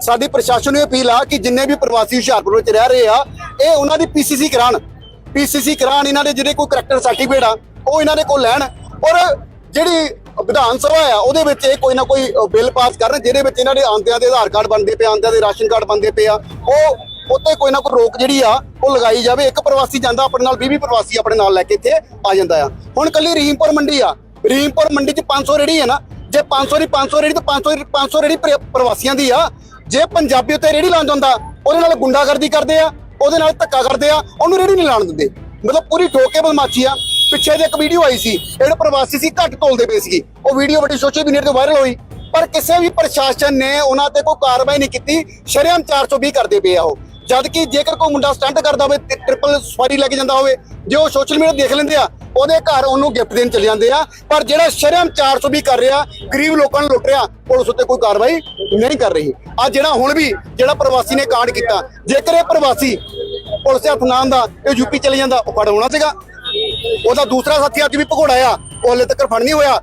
ਸਾਡੀ ਪ੍ਰਸ਼ਾਸਨ ਨੂੰ ਇਹ ਅਪੀਲ ਆ ਕਿ ਜਿੰਨੇ ਵੀ ਪ੍ਰਵਾਸੀ ਹੁਸ਼ਿਆਰਪੁਰ ਵਿੱਚ ਰਹਿ ਰਹੇ ਆ, ਇਹ ਉਹਨਾਂ ਦੀ ਪੀਸੀਸੀ ਕਰਾਣ ਪੀਸੀਸੀ ਕਰਾਣ ਇਹਨਾਂ ਦੇ ਜਿਹੜੇ ਕੋਈ ਕਰੈਕਟਰ ਸਰਟੀਫਿਕੇਟ ਆ, ਉਹ ਇਹਨਾਂ ਦੇ ਕੋਲ ਲੈਣ। ਔਰ ਜਿਹੜੀ ਵਿਧਾਨ ਸਭਾ ਆ, ਉਹਦੇ ਵਿੱਚ ਇਹ ਕੋਈ ਨਾ ਕੋਈ ਬਿੱਲ ਪਾਸ ਕਰਨ, ਜਿਹਦੇ ਵਿੱਚ ਇਹਨਾਂ ਦੇ ਆਂਦਿਆਂ ਦੇ ਆਧਾਰ ਕਾਰਡ ਬਣਦੇ ਪਏ ਆਂਦਿਆਂ ਦੇ ਰਾਸ਼ਨ ਕਾਰਡ ਬਣਦੇ ਪਏ ਆ। ਉਹ ਉੱਤੇ ਕੋਈ ਨਾ ਕੋਈ ਰੋਕ ਜਿਹੜੀ ਆ, ਉਹ ਲਗਾਈ ਜਾਵੇ। ਇੱਕ ਪ੍ਰਵਾਸੀ ਜਾਂਦਾ ਆਪਣੇ ਨਾਲ 20 20 ਪ੍ਰਵਾਸੀ ਆਪਣੇ ਨਾਲ ਲੈ ਕੇ ਇੱਥੇ ਆ ਜਾਂਦਾ ਆ। ਹੁਣ ਕੱਲੀ ਰਹੀਮਪੁਰ ਮੰਡੀ ਆ। ਰਹੀਮਪੁਰ ਮੰਡੀ 'ਚ 500 ਰੇੜੀ ਹੈ ਨਾ। ਜੇ 500 ਦੀ 500 ਰੇੜੀ ਤੇ 500 ਦੀ 500 ਰੇੜੀ ਪ੍ਰ- ਪ੍ਰਵਾਸੀਆਂ ਦੀ ਆ, ਜੇ ਪੰਜਾਬੀ ਉੱਤੇ ਰੇੜੀ ਲਾਉਣ ਜਾਂਦਾ, ਉਹਦੇ ਨਾਲ ਗੁੰਡਾਗਰਦੀ ਕਰਦੇ ਆ, ਉਹਦੇ ਨਾਲ ਧੱਕਾ ਕਰਦੇ ਆ, ਉਹਨੂੰ ਰੇੜੀ ਨਹੀਂ ਲਾਉਣ ਦਿੰਦੇ। ਮਤਲਬ ਪੂਰੀ ਠੋਕੇ ਬਦਮਾਸ਼ੀ ਆ। ਪਿੱਛੇ ਜੇ ਇੱਕ ਵੀਡੀਓ ਆਈ ਸੀ, ਜਿਹੜੇ ਪ੍ਰਵਾਸੀ ਸੀ, ਘੱਟ ਤੋਲਦੇ ਪਏ ਸੀ ਉਹ ਵੀਡੀਓ ਬੜੀ ਸੋਸ਼ਲ ਮੀਡੀਆ ਤੇ ਵਾਇਰਲ ਹੋਈ। ਪਰ ਕਿਸੇ ਵੀ ਪ੍ਰਸ਼ਾਸਨ ਨੇ ਉਹਨਾਂ ਤੇ ਕੋਈ ਕਾਰਵਾਈ ਨਹੀਂ ਕੀਤੀ। ਸ਼ਰੇਆਮ 420 ਕਰਦੇ ਪਏ ਆ ਉਹ। ਜਦ ਕਿ ਜੇਕਰ ਕੋਈ ਮੁੰਡਾ ਸਟੰਟ ਕਰਦਾ ਹੋਵੇ, ਤੇ ਟ੍ਰਿਪਲ ਸਵਾਰੀ ਲੈ ਕੇ ਜਾਂਦਾ ਹੋਵੇ, ਜੇ ਉਹ ਸੋਸ਼ਲ ਮੀਡੀਆ ਦੇਖ ਲੈਂਦੇ ਆ ਉਹਦੇ ਘਰ ਉਹਨੂੰ ਗਿਫਟ ਦੇਣ ਚਲੇ ਜਾਂਦੇ ਆ। ਪਰ ਜਿਹੜਾ ਸ਼ਰਮ 420 ਕਰ ਰਿਹਾ, ਗਰੀਬ ਲੋਕਾਂ ਨੂੰ ਲੁੱਟ ਰਿਹਾ, ਪੁਲਿਸ ਉੱਤੇ ਕੋਈ ਕਾਰਵਾਈ ਨਹੀਂ ਕਰ ਰਹੀ। ਆ ਜਿਹੜਾ ਹੁਣ ਵੀ ਜਿਹੜਾ ਪ੍ਰਵਾਸੀ ਨੇ ਕਾਂਡ ਕੀਤਾ, ਜੇਕਰ ਇਹ ਪ੍ਰਵਾਸੀ ਪੁਲਿਸ ਦੇ ਹੱਥ ਨਾ ਆਂਦਾ ਇਹ ਯੂਪੀ ਚਲੇ ਜਾਂਦਾ, ਉਹ ਫੜ ਹੋਣਾ ਸੀਗਾ। ਉਹਦਾ ਦੂਸਰਾ ਸਾਥੀ ਅੱਜ ਵੀ ਭਗੌੜਾ ਆ, ਉਹ ਹਲੇ ਤੱਕ ਫੜ ਨਹੀਂ ਹੋਇਆ।